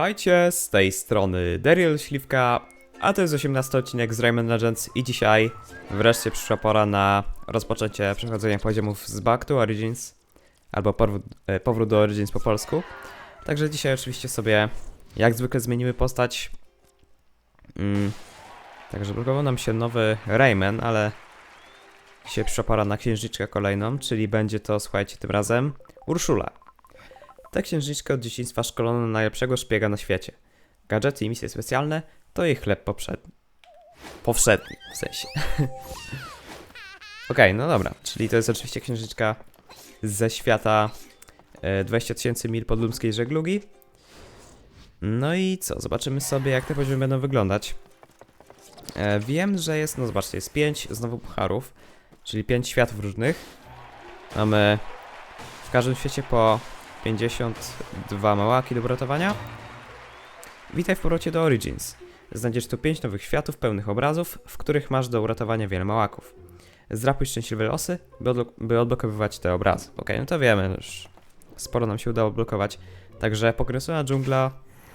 Witajcie, z tej strony Daryl Śliwka, a to jest 18 odcinek z Rayman Legends i dzisiaj wreszcie przyszła pora na rozpoczęcie przechodzenia poziomów z Back to Origins, albo powrót, e, powrót do Origins po polsku. Także dzisiaj oczywiście sobie, jak zwykle zmienimy postać. Mm, także blokował nam się nowy Rayman, ale dzisiaj przyszła pora na księżniczkę kolejną, czyli będzie to, słuchajcie, tym razem Urszula. Ta księżniczka od dzieciństwa szkolona na najlepszego szpiega na świecie. Gadżety i misje specjalne to jej chleb poprzedni. Powszedni, w sensie. Okej, no dobra, czyli to jest oczywiście księżniczka ze świata e, 20 tysięcy mil podlumskiej żeglugi. No i co, zobaczymy sobie jak te poziomy będą wyglądać. E, wiem, że jest, no zobaczcie, jest 5 znowu pucharów, czyli 5 światów różnych. Mamy w każdym świecie po 52 małaki do uratowania. Witaj w powrocie do Origins. Znajdziesz tu 5 nowych światów pełnych obrazów, w których masz do uratowania wiele małaków. Zrapuj szczęśliwe losy, by, odblo- by odblokowywać te obrazy. Okej, no to wiemy, już sporo nam się udało odblokować. Także pokręcona dżungla,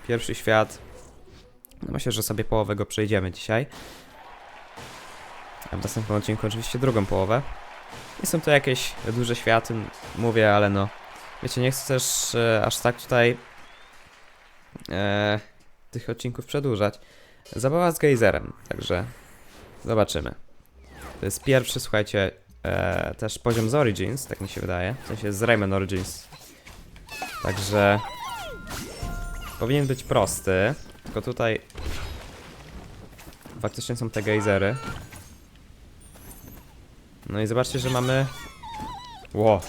pierwszy świat. No myślę, że sobie połowę go przejdziemy dzisiaj. A w następnym odcinku oczywiście drugą połowę. Nie są to jakieś duże światy, mówię, ale no Wiecie, nie też e, aż tak tutaj e, tych odcinków przedłużać. Zabawa z gejzerem, także zobaczymy. To jest pierwszy, słuchajcie, e, też poziom z Origins, tak mi się wydaje. W sensie z Rayman Origins. Także powinien być prosty, tylko tutaj faktycznie są te gejzery. No i zobaczcie, że mamy... Ło,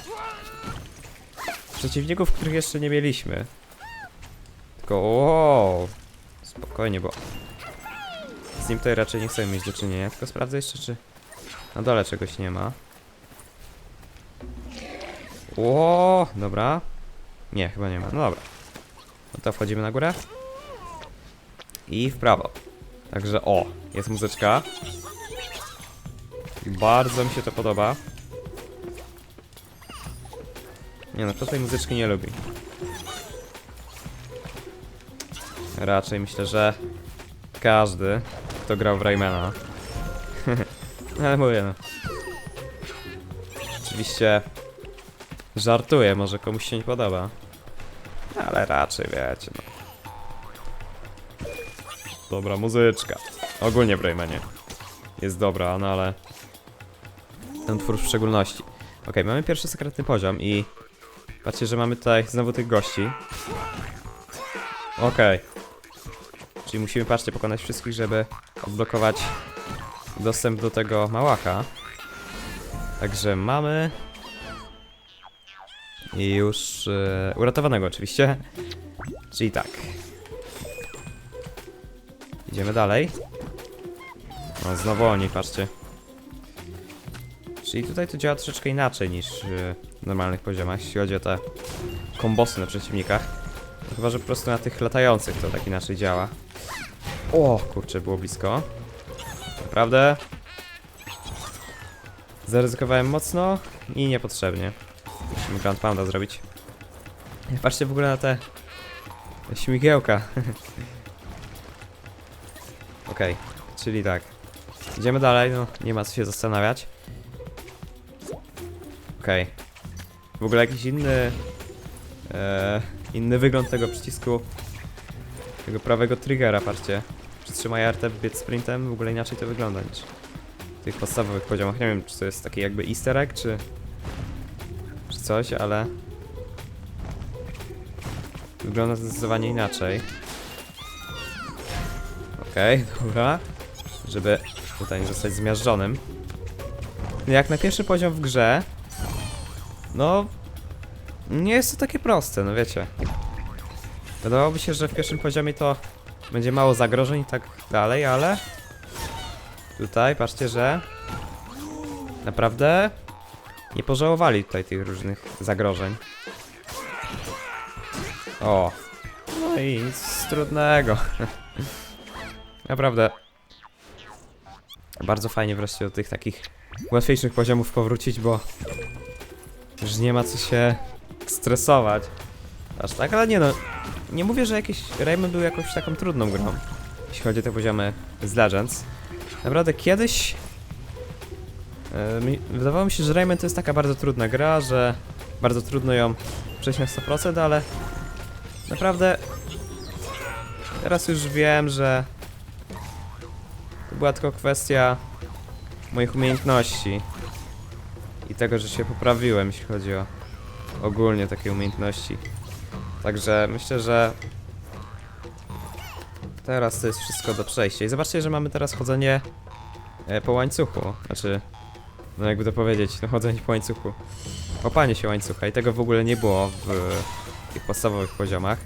przeciwników, których jeszcze nie mieliśmy. Tylko wow, spokojnie, bo z nim tutaj raczej nie chcemy mieć do czynienia, tylko sprawdzę jeszcze, czy na dole czegoś nie ma. Ło, dobra. Nie, chyba nie ma. No dobra. No to wchodzimy na górę. I w prawo. Także o, jest muzyczka. Bardzo mi się to podoba. Nie no, kto tej muzyczki nie lubi? Raczej myślę, że każdy, kto grał w Raymana. Ale mówię no. Oczywiście żartuję, może komuś się nie podoba. Ale raczej wiecie no. Dobra muzyczka. Ogólnie w Raymanie. Jest dobra, no ale... Ten twór w szczególności. Okej, mamy pierwszy sekretny poziom i Patrzcie, że mamy tutaj znowu tych gości. Okej. Czyli musimy, patrzcie, pokonać wszystkich, żeby odblokować dostęp do tego małaka. Także mamy... I już e, uratowanego oczywiście. Czyli tak. Idziemy dalej. No znowu oni, patrzcie. Czyli tutaj to działa troszeczkę inaczej niż w normalnych poziomach, jeśli chodzi o te kombosy na przeciwnikach. Chyba, że po prostu na tych latających to tak inaczej działa. O, kurczę, było blisko. Naprawdę. Zaryzykowałem mocno i niepotrzebnie. Musimy Grand Pounda zrobić. Patrzcie w ogóle na te śmigiełka. Okej, czyli tak. Idziemy dalej, no nie ma co się zastanawiać. Okej. W ogóle jakiś inny... E, inny wygląd tego przycisku. Tego prawego triggera, patrzcie. Przytrzymaj RT, biec sprintem, w ogóle inaczej to wygląda niż w tych podstawowych poziomach. Nie wiem, czy to jest taki jakby easter egg, czy... czy coś, ale... Wygląda zdecydowanie inaczej. Okej, dobra. Żeby tutaj nie zostać zmiażdżonym. Jak na pierwszy poziom w grze, no, nie jest to takie proste, no wiecie. Wydawałoby się, że w pierwszym poziomie to będzie mało zagrożeń i tak dalej, ale tutaj patrzcie, że naprawdę nie pożałowali tutaj tych różnych zagrożeń. O, no i nic trudnego. naprawdę bardzo fajnie wreszcie do tych takich łatwiejszych poziomów powrócić, bo już nie ma co się stresować. Aż tak, ale nie no. nie mówię, że jakiś Rayman był jakąś taką trudną grą, jeśli chodzi o te poziomy z Legends. Naprawdę kiedyś mi, wydawało mi się, że Rayman to jest taka bardzo trudna gra, że bardzo trudno ją przejść na 100%, ale naprawdę teraz już wiem, że to była tylko kwestia moich umiejętności i tego, że się poprawiłem, jeśli chodzi o ogólnie takie umiejętności. Także myślę, że teraz to jest wszystko do przejścia. I zobaczcie, że mamy teraz chodzenie e, po łańcuchu. Znaczy, no jakby to powiedzieć, no chodzenie po łańcuchu. Łapanie się łańcucha i tego w ogóle nie było w tych podstawowych poziomach.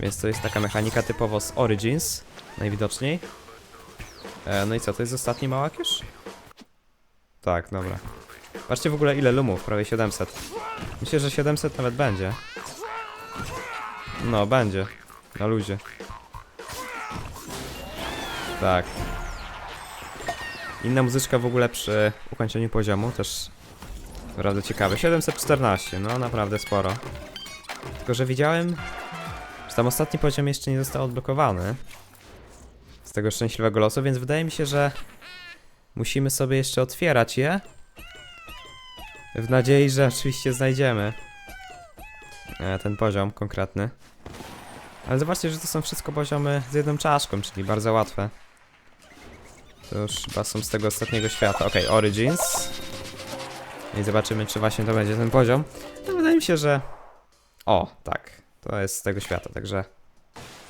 Więc to jest taka mechanika typowo z Origins, najwidoczniej. E, no i co, to jest ostatni małak już? Tak, dobra. Patrzcie w ogóle ile lumów, prawie 700. Myślę, że 700 nawet będzie. No, będzie. Na luzie. Tak. Inna muzyczka w ogóle przy ukończeniu poziomu, też naprawdę ciekawe. 714, no naprawdę sporo. Tylko, że widziałem, że tam ostatni poziom jeszcze nie został odblokowany. Z tego szczęśliwego losu, więc wydaje mi się, że musimy sobie jeszcze otwierać je. W nadziei, że oczywiście znajdziemy e, ten poziom konkretny. Ale zobaczcie, że to są wszystko poziomy z jedną czaszką, czyli bardzo łatwe. To już chyba są z tego ostatniego świata. Okej, Origins. I zobaczymy, czy właśnie to będzie ten poziom. No wydaje mi się, że... O, tak. To jest z tego świata, także...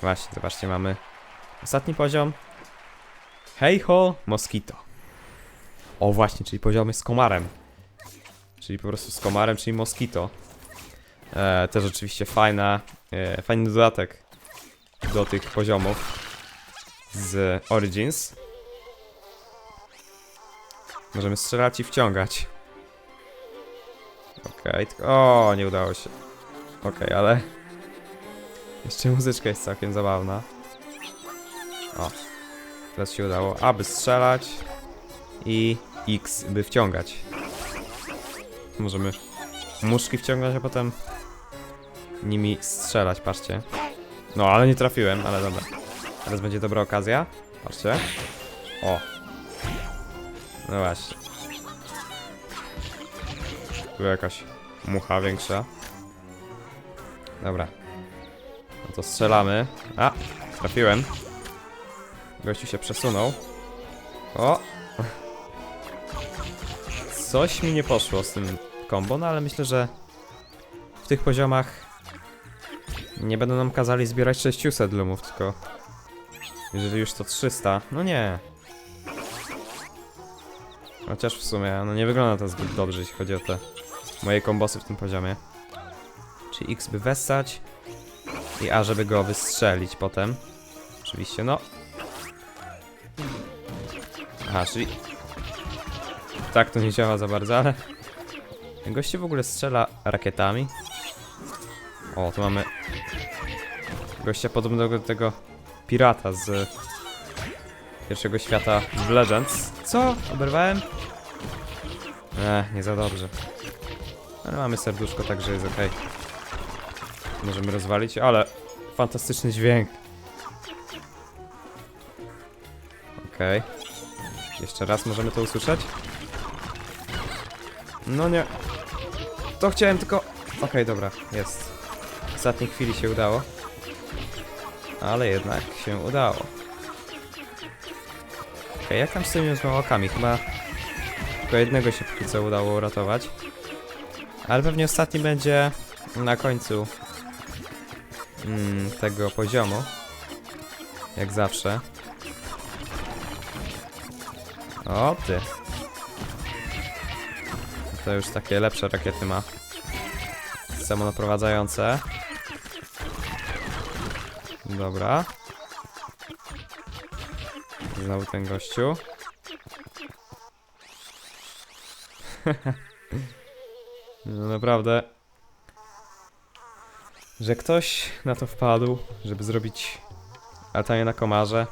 Właśnie, zobaczcie, mamy ostatni poziom. Hej ho, Mosquito. O właśnie, czyli poziomy z komarem. Czyli po prostu z komarem, czyli Mosquito. E, też oczywiście fajna, e, fajny dodatek do tych poziomów z Origins. Możemy strzelać i wciągać. Okej, tylko... O, nie udało się. Okej, ale... Jeszcze muzyczka jest całkiem zabawna. O. Teraz się udało. A, by strzelać. I X, by wciągać. Możemy muszki wciągnąć, a potem nimi strzelać, patrzcie. No, ale nie trafiłem, ale dobra. Teraz będzie dobra okazja. Patrzcie. O. No właśnie. Tu jakaś mucha większa. Dobra. No to strzelamy. A, trafiłem. Gościu się przesunął. O! Coś mi nie poszło z tym combo, no ale myślę, że w tych poziomach nie będą nam kazali zbierać 600 lumów, tylko jeżeli już to 300, no nie. Chociaż w sumie, no nie wygląda to zbyt dobrze, jeśli chodzi o te moje kombosy w tym poziomie. Czyli X by wessać i A, żeby go wystrzelić potem. Oczywiście, no. Aha, czyli... Tak to nie działa za bardzo, ale... Goście w ogóle strzela rakietami. O, tu mamy... Gościa podobnego do tego pirata z pierwszego świata w Legends. Co? Oberwałem? Eh, nie za dobrze. Ale mamy serduszko, także jest ok. Możemy rozwalić, ale fantastyczny dźwięk. Okej. Jeszcze raz możemy to usłyszeć? No nie. To chciałem tylko... Okej, dobra, jest. W ostatniej chwili się udało. Ale jednak się udało. Okej, jak tam z tymi małakami? Chyba tylko jednego się póki co udało uratować. Ale pewnie ostatni będzie na końcu mm, tego poziomu. Jak zawsze. O ty. To już takie lepsze rakiety ma. Samonaprowadzające. Dobra. Znowu ten gościu. no naprawdę. Że ktoś na to wpadł, żeby zrobić latanie na komarze.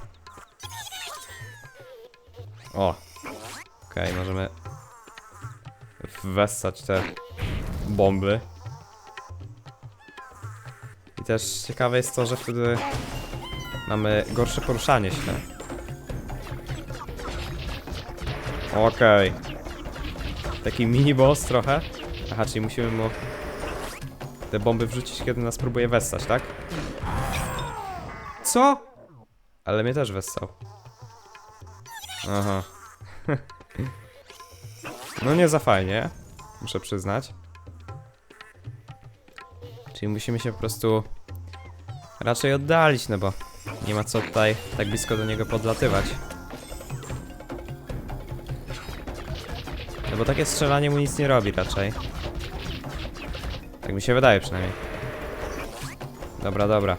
O. Okej, możemy wessać te bomby. też ciekawe jest to, że wtedy mamy gorsze poruszanie się. Okej. Taki mini boss trochę. Aha, czyli musimy mu te bomby wrzucić, kiedy nas próbuje wessać, tak? Co? Ale mnie też wessał. Aha. No nie za fajnie, muszę przyznać. Czyli musimy się po prostu raczej oddalić, no bo nie ma co tutaj tak blisko do niego podlatywać. No bo takie strzelanie mu nic nie robi raczej. Tak mi się wydaje przynajmniej. Dobra, dobra.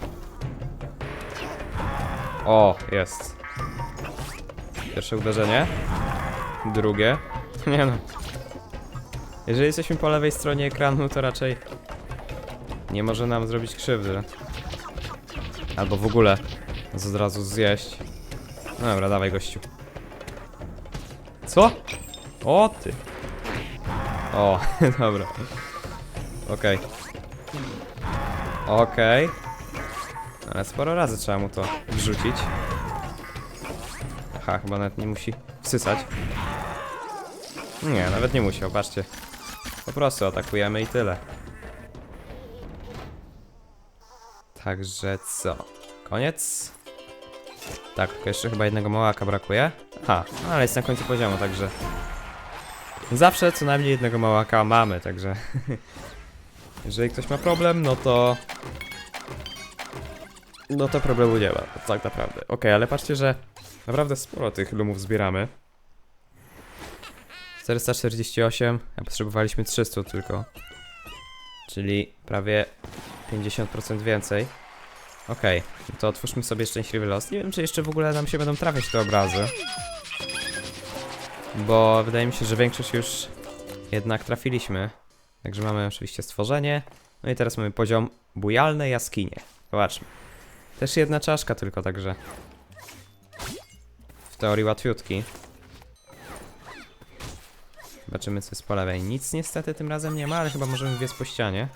O, jest. Pierwsze uderzenie. Drugie. Nie no. Jeżeli jesteśmy po lewej stronie ekranu, to raczej nie może nam zrobić krzywdy. Albo w ogóle nas od razu zjeść. No dobra, dawaj gościu. Co? O ty. O, dobra. Okej. Okej. Ale sporo razy trzeba mu to wrzucić. Aha, chyba nawet nie musi wsysać. Nie, nawet nie musiał, patrzcie. Po prostu atakujemy i tyle. Także co? Koniec? Tak, jeszcze chyba jednego małaka brakuje. Aha, no ale jest na końcu poziomu, także... Zawsze co najmniej jednego małaka mamy, także... Jeżeli ktoś ma problem, no to... No to problemu nie ma, tak naprawdę. Okej, ale patrzcie, że naprawdę sporo tych lumów zbieramy. 448, a potrzebowaliśmy 300 tylko. Czyli prawie 50% więcej. Okej, no to otwórzmy sobie szczęśliwy los. Nie wiem, czy jeszcze w ogóle nam się będą trafiać te obrazy. Bo wydaje mi się, że większość już jednak trafiliśmy. Także mamy oczywiście stworzenie. No i teraz mamy poziom bujalne jaskinie. Zobaczmy. Też jedna czaszka tylko, także... W teorii łatwiutki. Zobaczymy co jest po lewej. Nic niestety tym razem nie ma, ale chyba możemy wbiec po ścianie.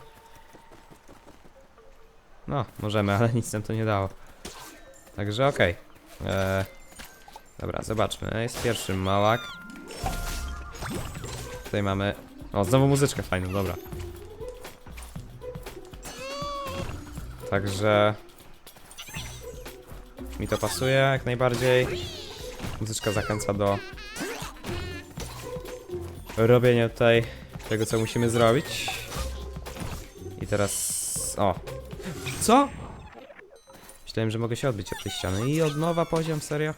No, możemy, ale nic nam to nie dało. Także okej. Eee, Dobra, zobaczmy. Jest pierwszy małak. Tutaj mamy... O, znowu muzyczkę fajną, dobra. Także... Mi to pasuje jak najbardziej. Muzyczka zachęca do robienia tutaj tego, co musimy zrobić. I teraz... O! Co? Myślałem, że mogę się odbić od tej ściany. I od nowa poziom, serio?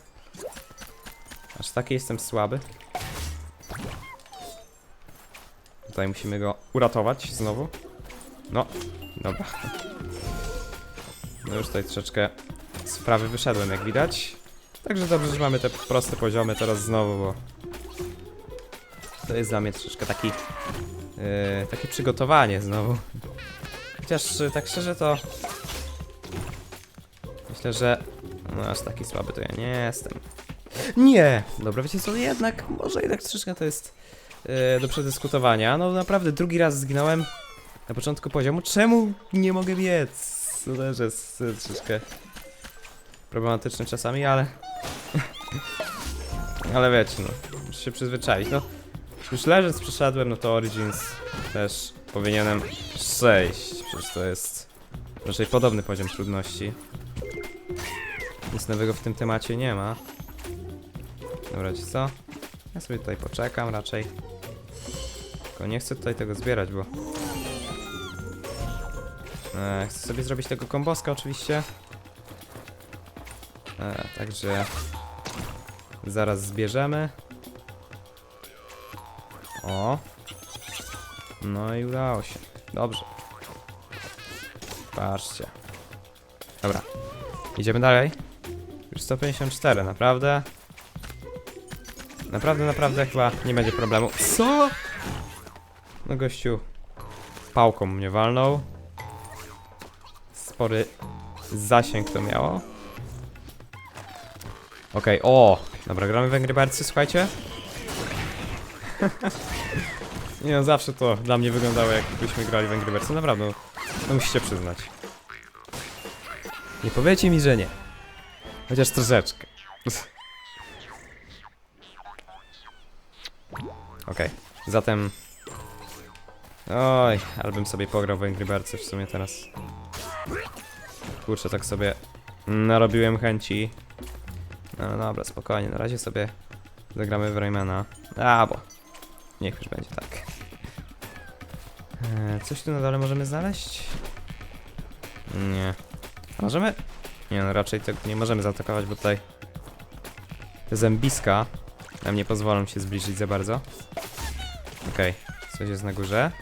Aż taki jestem słaby. Tutaj musimy go uratować znowu. No, dobra. No już tutaj troszeczkę z prawy wyszedłem, jak widać. Także dobrze, że mamy te proste poziomy teraz znowu, bo to jest dla mnie troszeczkę taki yy, takie przygotowanie znowu. Chociaż yy, tak szczerze to myślę, że no aż taki słaby to ja nie jestem. Nie! Dobra, wiecie co, jednak, może jednak troszeczkę to jest yy, do przedyskutowania. No naprawdę drugi raz zginąłem na początku poziomu. Czemu nie mogę biec? To też jest yy, troszeczkę problematyczne czasami, ale... ale wiecie, no, muszę się przyzwyczaić. No, już leżąc przeszedłem, no to Origins też powinienem przejść. Przecież to jest raczej podobny poziom trudności. Nic nowego w tym temacie nie ma. Dobra, wiecie co? Ja sobie tutaj poczekam raczej. Tylko nie chcę tutaj tego zbierać, bo... E, chcę sobie zrobić tego komboska oczywiście. E, także... Zaraz zbierzemy. O. No i udało się. Dobrze. Patrzcie. Dobra. Idziemy dalej. Już 154, naprawdę. Naprawdę, naprawdę chyba nie będzie problemu. Co? No gościu. Pałką mnie walnął. Spory zasięg to miało. Okej, o! Dobra, gramy w Angry Birdsy, słuchajcie. Nie no, zawsze to dla mnie wyglądało jakbyśmy grali w Angry Birds. No naprawdę, no musicie przyznać. Nie powiecie mi, że nie. Chociaż troszeczkę. Okej, zatem... Oj, albym sobie pograł w Angry Birds w sumie teraz. Kurczę, tak sobie narobiłem chęci. No, no dobra, spokojnie, na razie sobie zagramy w Raymana. A, bo niech już będzie tak. Eee, coś tu na dole możemy znaleźć? Nie. A możemy? Nie no, raczej tego nie możemy zaatakować, bo tutaj zębiska nam nie pozwolą się zbliżyć za bardzo. Okej, coś jest na górze.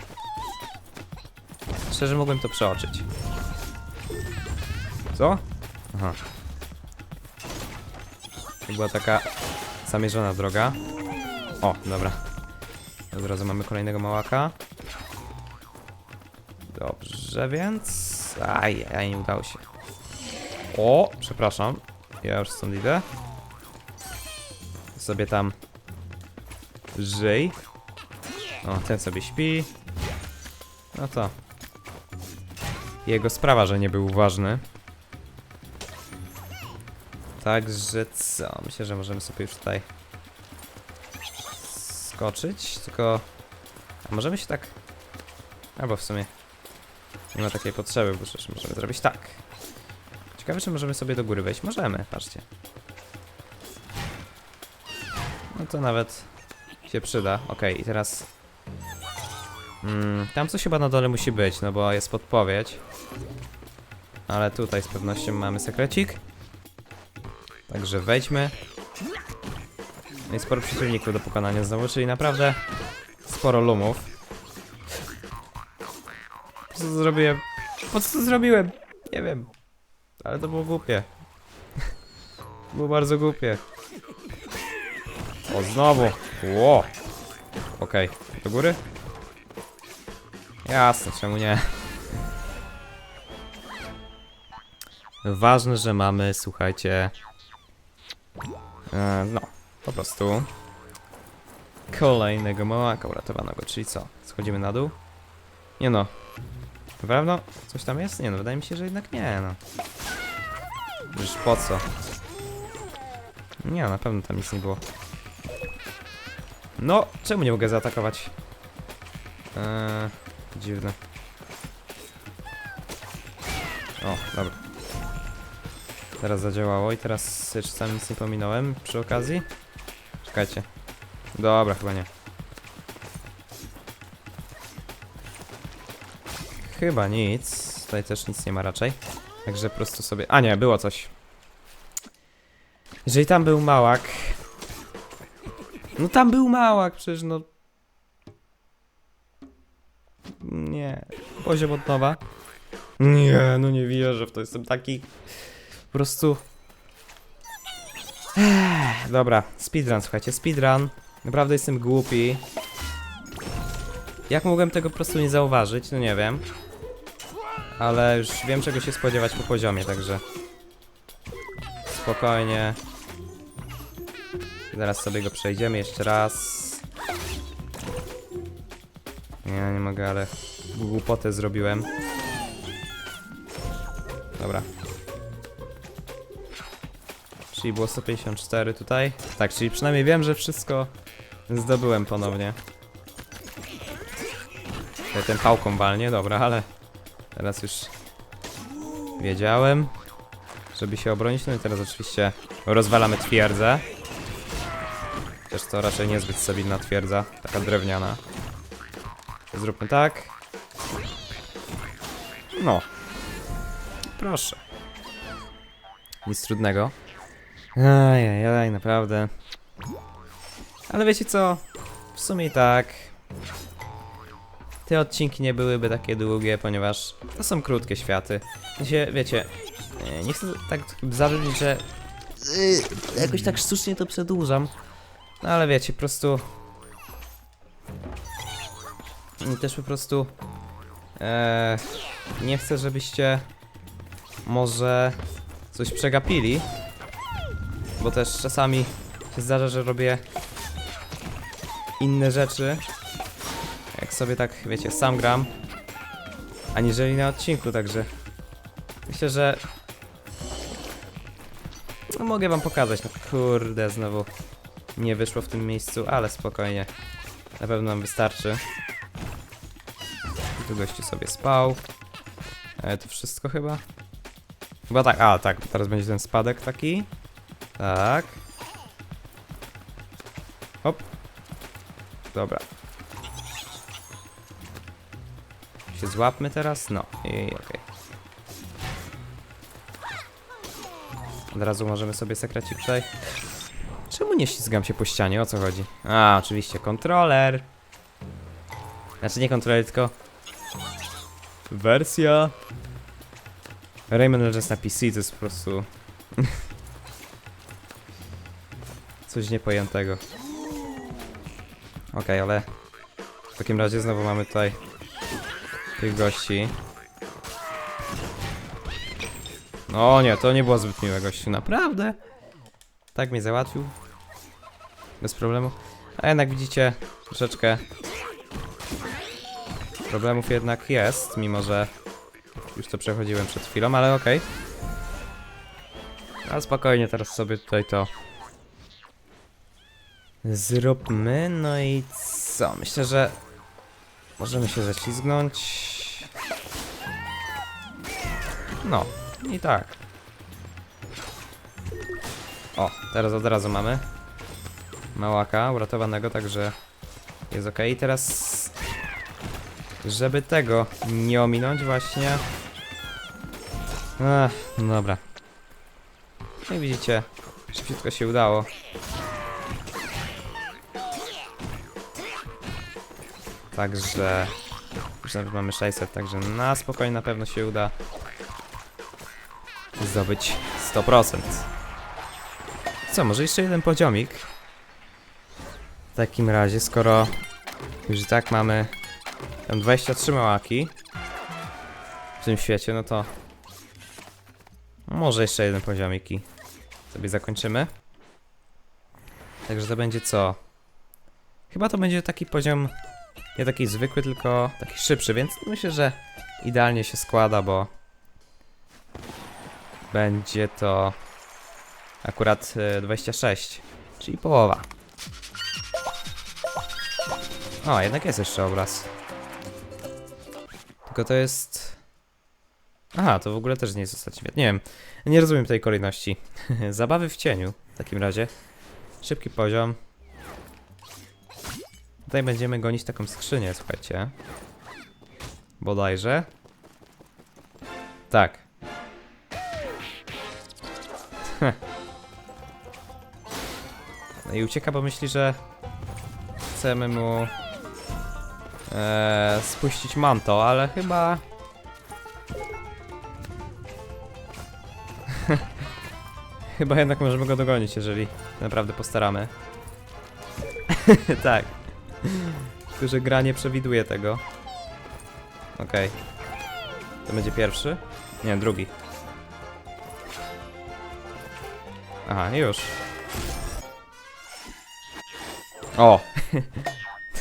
Szczerze mogłem to przeoczyć. Co? Aha. To była taka zamierzona droga. O, dobra. Od razu mamy kolejnego małaka. Dobrze, więc... Aj, aj, nie udało się. O, przepraszam. Ja już stąd idę. Sobie tam... Żyj. O, ten sobie śpi. No to... Jego sprawa, że nie był uważny. Także co? Myślę, że możemy sobie już tutaj skoczyć, tylko... A możemy się tak... Albo w sumie nie ma takiej potrzeby, bo przecież możemy zrobić tak. Ciekawe, czy możemy sobie do góry wejść. Możemy, patrzcie. No to nawet się przyda. Okej, i teraz... Mm, tam coś chyba na dole musi być, no bo jest podpowiedź. Ale tutaj z pewnością mamy sekrecik. Także wejdźmy. I sporo przeciwników do pokonania znowu, czyli naprawdę sporo lumów. Co to zrobiłem? Po co zrobiłem? Nie wiem. Ale to było głupie. było bardzo głupie. O, znowu. Ło. Okej, do góry? Jasne, czemu nie? Ważne, że mamy, słuchajcie... E, no, po prostu... Kolejnego małaka uratowanego, czyli co? Schodzimy na dół? Nie no. Prawda? Coś tam jest? Nie no, wydaje mi się, że jednak nie no. Już po co? Nie, na pewno tam nic nie było. No, czemu nie mogę zaatakować? Eee, dziwne. O, dobra. Teraz zadziałało i teraz jeszcze sam nic nie pominąłem przy okazji. Czekajcie. Dobra, chyba nie. Chyba nic. Tutaj też nic nie ma raczej. Także po prostu sobie... A nie, było coś. Jeżeli tam był małak... No tam był małak, przecież no... Nie. Poziom od nowa. Nie, no nie wierzę w to. Jestem taki... Po prostu... Dobra, speedrun, słuchajcie, speedrun. Naprawdę jestem głupi. Jak mogłem tego po prostu nie zauważyć? No nie wiem. Ale już wiem czego się spodziewać po poziomie, także... Spokojnie. Zaraz sobie go przejdziemy jeszcze raz. Nie, nie mogę, ale głupotę zrobiłem. Dobra. Czyli było 154 tutaj. Tak, czyli przynajmniej wiem, że wszystko zdobyłem ponownie. Tutaj ten pałką walnie, dobra, ale teraz już wiedziałem, żeby się obronić. No i teraz oczywiście rozwalamy twierdzę. Chociaż to raczej niezbyt stabilna twierdza, taka drewniana. Zróbmy tak. No. Proszę. Nic trudnego. Ajajaj, naprawdę. Ale wiecie co? W sumie tak. Te odcinki nie byłyby takie długie, ponieważ to są krótkie światy. Wiecie, e, nie chcę tak zarzucić, że y, jakoś tak sztucznie to przedłużam. No ale wiecie, po prostu... Też po prostu... E, nie chcę, żebyście może coś przegapili. Bo też czasami się zdarza, że robię inne rzeczy. Jak sobie tak, wiecie, sam gram. Aniżeli na odcinku, także myślę, że No mogę wam pokazać, no kurde, znowu nie wyszło w tym miejscu, ale spokojnie. Na pewno nam wystarczy. Tu gościu sobie spał. E, to wszystko chyba? Chyba tak, a tak, teraz będzie ten spadek taki. Tak. Hop. Dobra. Się złapmy teraz? No i okej. Od razu możemy sobie sekrecik tutaj. Czemu nie ślizgam się po ścianie? O co chodzi? A, oczywiście, kontroler. Znaczy nie kontroler, tylko... Wersja... Rayman Legends na PC to jest po prostu... Coś niepojętego. Okej, ale... W takim razie znowu mamy tutaj... Tych gości. No nie, to nie było zbyt miłe gościu, naprawdę. Tak mnie załatwił. Bez problemu. A jednak widzicie, troszeczkę problemów jednak jest, mimo że już to przechodziłem przed chwilą, ale okej. A spokojnie, teraz sobie tutaj to zróbmy. No i co? Myślę, że możemy się zaślizgnąć. No, i tak. O, teraz od razu mamy małaka uratowanego, także jest ok. I teraz, żeby tego nie ominąć właśnie... Ech, no dobra. No i widzicie, szybciutko się udało. Także... Już nawet mamy 600, także na spokojnie na pewno się uda zdobyć 100%. Co, może jeszcze jeden poziomik? W takim razie, skoro już i tak mamy tam 23 małaki w tym świecie, no to może jeszcze jeden poziomik i sobie zakończymy. Także to będzie co? Chyba to będzie taki poziom nie taki zwykły, tylko taki szybszy, więc myślę, że idealnie się składa, bo będzie to akurat e, 26, czyli połowa. O, jednak jest jeszcze obraz. Tylko to jest... Aha, to w ogóle też nie jest ostatni świat. Nie wiem, nie rozumiem tej kolejności. Zabawy w cieniu, w takim razie. Szybki poziom. Tutaj będziemy gonić taką skrzynię, słuchajcie. Bodajże. Tak. No i ucieka, bo myśli, że chcemy mu e, spuścić manto, ale chyba... chyba jednak możemy go dogonić, jeżeli naprawdę postaramy. tak. Tylko, gra nie przewiduje tego. Okej. To będzie pierwszy? Nie, drugi. Aha, już. O!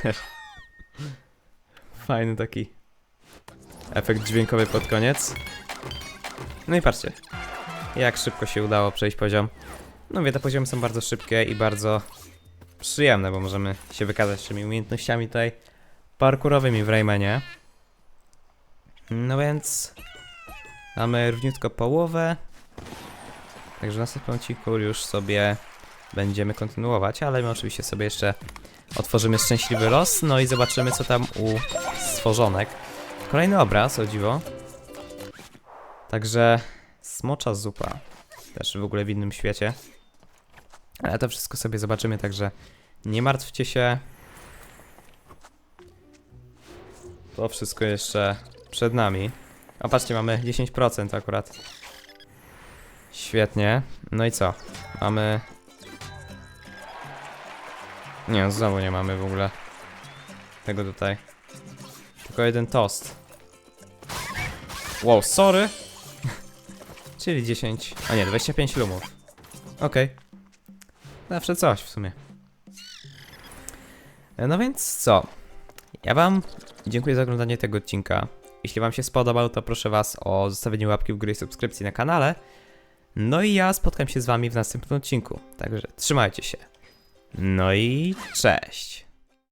Też. Fajny taki efekt dźwiękowy pod koniec. No i patrzcie, jak szybko się udało przejść poziom. No wie, te poziomy są bardzo szybkie i bardzo przyjemne, bo możemy się wykazać tymi umiejętnościami tutaj parkurowymi w Raymanie. No więc mamy równiutko połowę. Także w następnym odcinku już sobie będziemy kontynuować, ale my oczywiście sobie jeszcze otworzymy szczęśliwy los, no i zobaczymy co tam u stworzonek. Kolejny obraz, o dziwo. Także smocza zupa. Też w ogóle w innym świecie. Ale to wszystko sobie zobaczymy, także nie martwcie się. To wszystko jeszcze przed nami. A patrzcie, mamy 10% akurat. Świetnie. No i co? Mamy... Nie, znowu nie mamy w ogóle tego tutaj. Tylko jeden tost. Wow, sorry. Czyli 10, a nie, 25 lumów. Okej. Zawsze coś w sumie. E, No więc co? Ja wam dziękuję za oglądanie tego odcinka. Jeśli wam się spodobał, to proszę was o zostawienie łapki w górę i subskrypcji na kanale. No i ja spotkam się z wami w następnym odcinku. Także trzymajcie się. No i cześć.